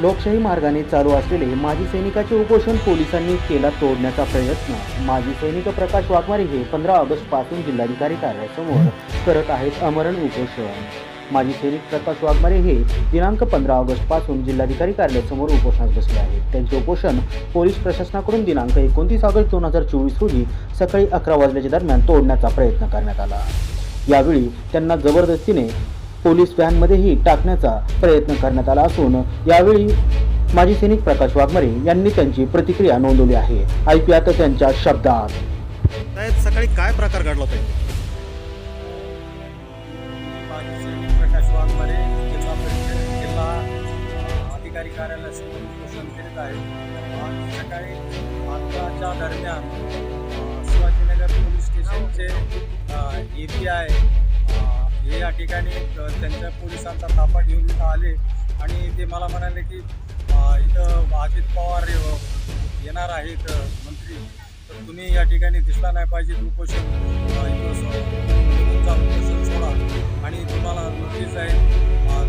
लोकशाही मार्गाने चालू असलेले माजी सैनिकाचे उपोषण पोलिसांनी केला तोडण्याचा प्रयत्न. माजी सैनिक प्रकाश वाघमारे हे पंधरा ऑगस्टपासून जिल्हाधिकारी कार्यालयासमोर करत आहेत अमरण उपोषण. माजी सैनिक प्रकाश वाघमारे हे दिनांक पंधरा ऑगस्टपासून जिल्हाधिकारी कार्यालयासमोर उपोषणात बसले आहेत. त्यांचे उपोषण पोलीस प्रशासनाकडून दिनांक एकोणतीस ऑगस्ट दोन हजार चोवीस रोजी सकाळी अकरा वाजल्याच्या दरम्यान तोडण्याचा प्रयत्न करण्यात आला. यावेळी त्यांना जबरदस्तीने पोलीस व्हॅनमध्येही टाकण्याचा प्रयत्न करण्यात आला असून यावेळी माजी सैनिक प्रकाश वाघमारे यांनी त्यांची प्रतिक्रिया नोंदवली आहे. ऐकूयात त्यांच्या शब्दात. साहेब सकाळी काय प्रकार घडला होता? इथे? माजी सैनिक प्रकाश वाघमारे जिल्हा परिषद जिल्हा अ, अधिकारी कार्यालयासमोर उपोषण करीत आहे आज सकाळी अकराच्या दरम्यान अ, शिवाजीनगर पोलीस स्टेशनचे ए पी आय या ठिकाणी त्यांच्या पोलिसांचा ताफा घेऊन इथं आले आणि ते मला म्हणाले की इथं अजित पवार येणार आहेत मंत्री. तर तुम्ही या ठिकाणी दिसला नाही पाहिजे उपोषण. तुमचा उपोषण सोडा आणि तुम्हाला नोटीस आहे.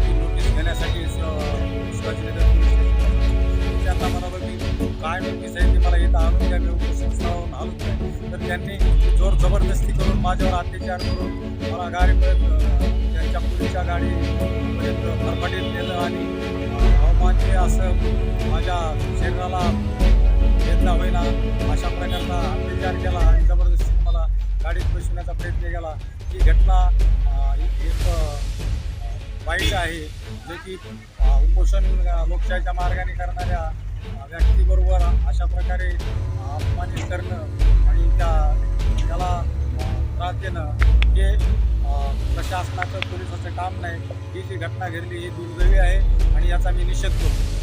ती नोटीस घेण्यासाठी शिवाजीनगर पोलीस स्टेशन त्यांना म्हणालो की काय नोटीस आहे? यांनी त्यांनी जोर जबरदस्ती करून माझ्यावर अत्याचार करून मला गाडीपर्यंत त्यांच्या मुलीच्या गाडीपर्यंत फरफटीत नेलं आणि अ, जे असं माझ्या शरीराला घेतला होईना अशा प्रकारचा अत्याचार केला आणि जबरदस्तीत मला गाडीत बसवण्याचा प्रयत्न केला. ही घटना एक वाईट आहे जे की उपोषण लोकशाहीच्या मार्गाने करणाऱ्या व्यक्तीबरोबर अशा प्रकारे अपमानित करणं पद्धतीनं जे हे प्रशासनाचं पोलिसाचं काम नाही. ही जी घटना घडली ही दुर्दैवी आहे आणि याचा मी निषेध करतो.